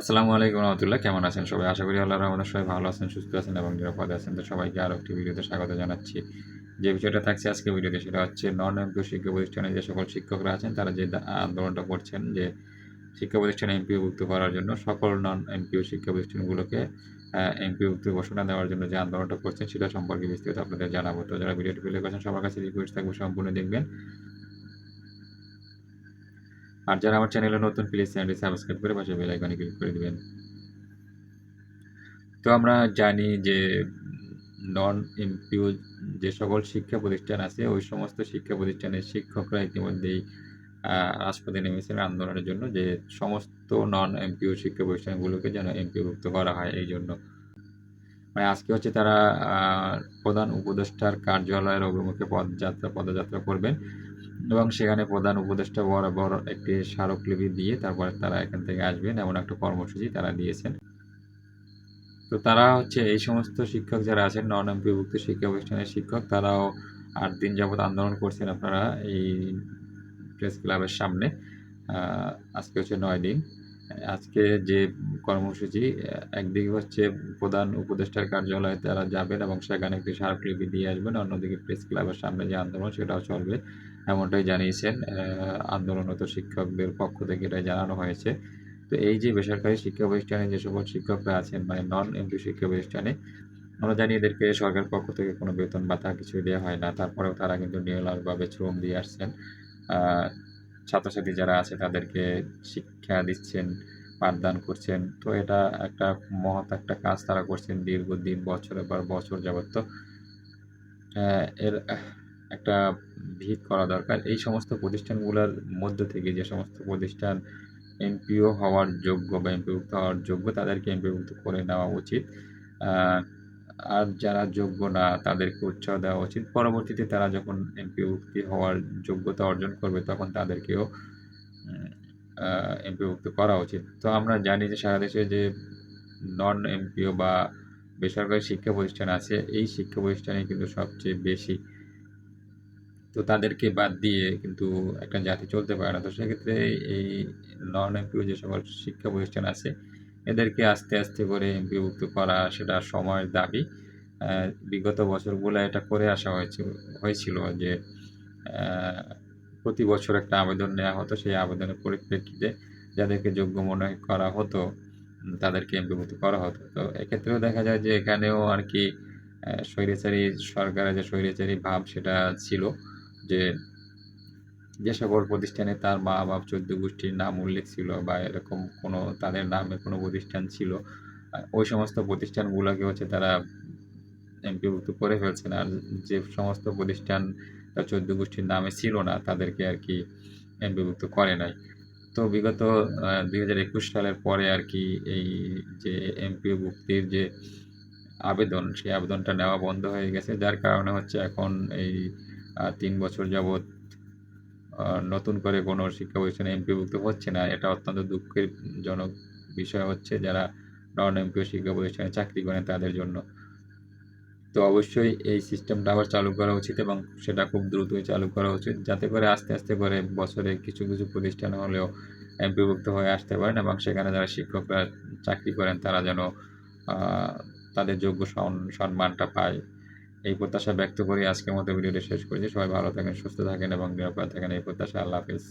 আসসালামু আলাইকুম রহমতুল্লাহ। কেমন আছেন সবাই? আশা করি আল্লাহ রহমতের সবাই ভালো আছেন, সুস্থ আছেন এবং নিরাপদে আছেন। তো সবাইকে আরও একটি ভিডিওতে স্বাগত জানাচ্ছি। যে বিষয়টা থাকছে আজকে ভিডিওতে সেটা হচ্ছে নন এমপিও শিক্ষা প্রতিষ্ঠানে যে সকল শিক্ষকরা আছেন, তারা যে আন্দোলনটা করছেন যে শিক্ষা প্রতিষ্ঠানে এমপিওভুক্ত করার জন্য সকল নন এমপিও শিক্ষা প্রতিষ্ঠানগুলোকে এমপিওভুক্ত ঘোষণা দেওয়ার জন্য যে আন্দোলনটা করছেন, সেটা সম্পর্কে বিস্তারিত আপনাদের জানাব। তো যারা ভিডিওটি প্লে করছেন সবার কাছে রিকোয়েস্ট থাকবে, সম্পূর্ণ দেখবেন। আর যারা আমার চ্যানেলে নতুন প্লিজ চ্যানেলটি সাবস্ক্রাইব করে পাশে বেল আইকনে ক্লিক করে দিবেন। তো আমরা জানি যে নন এমপিও যে সকল শিক্ষা প্রতিষ্ঠান আছে, ওই সমস্ত শিক্ষা প্রতিষ্ঠানের শিক্ষকরা ইতিমধ্যেই রাজপথে নেমেছেন আন্দোলনের জন্য যে সমস্ত নন এমপিও শিক্ষা প্রতিষ্ঠানগুলোকে যেন এমপিওভুক্ত করা হয়, এই জন্য। মানে আজকে হচ্ছে তারা প্রধান উপদেষ্টার কার্যালয়ের অভিমুখে পদযাত্রা পদযাত্রা করবেন এবং সেখানে প্রধান উপদেষ্টা বরাবর একটি স্মারকলিপি দিয়ে তারপরে তারা এখান থেকে আসবেন। এমন একটা কর্মসূচি তারা দিয়েছেন। তো তারা হচ্ছে এই সমস্ত শিক্ষক যারা আছেন নন এমপিভুক্ত শিক্ষা প্রতিষ্ঠানের শিক্ষক, তারাও আট দিন যাবৎ আন্দোলন করছেন আপনারা এই প্রেস ক্লাবের সামনে। আজকে হচ্ছে নয় দিন। আজকে যে কর্মসূচি একদিকে হচ্ছে প্রধান উপদেষ্টার কার্যালয়ে তারা যাবেন এবং সেখানে একটি স্মারকলিপি দিয়ে আসবেন, অন্যদিকে প্রেস ক্লাবের সামনে যে আন্দোলন সেটাও চলবে এমনটাই জানিয়েছেন আন্দোলনরত শিক্ষকদের পক্ষ থেকে এটাই জানানো হয়েছে। তো এই যে বেসরকারি শিক্ষা প্রতিষ্ঠানে যে সকল শিক্ষকরা আছেন মানে নন এমপি শিক্ষা প্রতিষ্ঠানে, আমরা জানি এদেরকে সরকার পক্ষ থেকে কোনো বেতন ভাতা কিছু দেওয়া হয় না, তারপরেও তারা কিন্তু নিয়মিতভাবে শ্রম দিয়ে আসছেন। ছাত্রছাত্রী যারা আছে তাদেরকে শিক্ষা দিচ্ছেন পাঠদান করছেন। তো এটা একটা মহৎ একটা কাজ তারা করছেন দীর্ঘদিন, বছরের পর বছর যাবত তো এর একটা ভিত করা দরকার। এই সমস্ত প্রতিষ্ঠানগুলোর মধ্য থেকে যে সমস্ত প্রতিষ্ঠান এমপিও হওয়ার যোগ্য বা এমপিভুক্ত হওয়ার যোগ্য, তাদেরকে এমপিভুক্ত করে নেওয়া উচিত। আর যারা যোগ্য না, তাদেরকে উৎসাহ দেওয়া উচিত। পরবর্তীতে তারা যখন এমপিভুক্তি হওয়ার যোগ্যতা অর্জন করবে, তখন তাদেরকেও এমপিভুক্ত করা উচিত। তো আমরা জানি যে সারা দেশে যে নন এমপিও বা বেসরকারি শিক্ষা প্রতিষ্ঠান আছে, এই শিক্ষা প্রতিষ্ঠানে কিন্তু সবচেয়ে বেশি। তো তাদেরকে বাদ দিয়ে কিন্তু একটা জাতি চলতে পারে না। তো সেক্ষেত্রে এই নন এমপিও যে সকল শিক্ষা প্রতিষ্ঠান আছে, এদেরকে আস্তে আস্তে করে এমপিভুক্ত করা সেটা সময়ের দাবি। বিগত বছরগুলো এটা করে আসা হয়েছে, হয়েছিল যে প্রতি বছর একটা আবেদন নেওয়া হতো, সেই আবেদনের পরিপ্রেক্ষিতে যাদেরকে যোগ্য মনে করা হতো তাদেরকে এমপিভুক্ত করা হতো। তো এক্ষেত্রেও দেখা যায় যে এখানেও আর কি স্বৈরাচারী সরকারের যে স্বৈরাচারী ভাব সেটা ছিল যে যে সকল প্রতিষ্ঠানে তার মা বাপ চোদ্দ গোষ্ঠীর নাম উল্লেখ ছিল বা এরকম কোনো তাদের নামে কোনো প্রতিষ্ঠান ছিল ওই সমস্ত প্রতিষ্ঠানগুলোকে হচ্ছে তারা এমপিভুক্ত করে ফেলছেন। আর যে সমস্ত প্রতিষ্ঠান তার চোদ্দ গোষ্ঠীর নামে ছিল না, তাদেরকে আর কি এমপিভুক্ত করে নাই। তো বিগত দুই হাজার একুশ সালের পরে আর কি এই যে এমপিও ভুক্তির যে আবেদন, সেই আবেদনটা নেওয়া বন্ধ হয়ে গেছে। যার কারণে হচ্ছে এখন এই তিন বছর যাবৎ নতুন করে কোনো শিক্ষা প্রতিষ্ঠানে এমপিভুক্ত হচ্ছে না। এটা অত্যন্ত দুঃখের জনক বিষয় হচ্ছে যারা নন এমপিও শিক্ষা প্রতিষ্ঠানে চাকরি করেন তাদের জন্য। তো অবশ্যই এই সিস্টেমটা আবার চালু করা উচিত এবং সেটা খুব দ্রুতই চালু করা উচিত। যাতে করে আস্তে আস্তে করে বছরে কিছু কিছু প্রতিষ্ঠান হলেও এমপিভুক্ত হয়ে আসতে পারেন এবং সেখানে যারা শিক্ষকরা চাকরি করেন তারা যেন তাদের যোগ্য সম্মানটা পায়। এই প্রত্যাশা ব্যক্ত করে আজকের মতো ভিডিওটি শেষ করেছি। সবাই ভালো থাকেন, সুস্থ থাকেন এবং নিরাপদ থাকেন। এই প্রত্যাশা, আল্লাহ হাফিজ।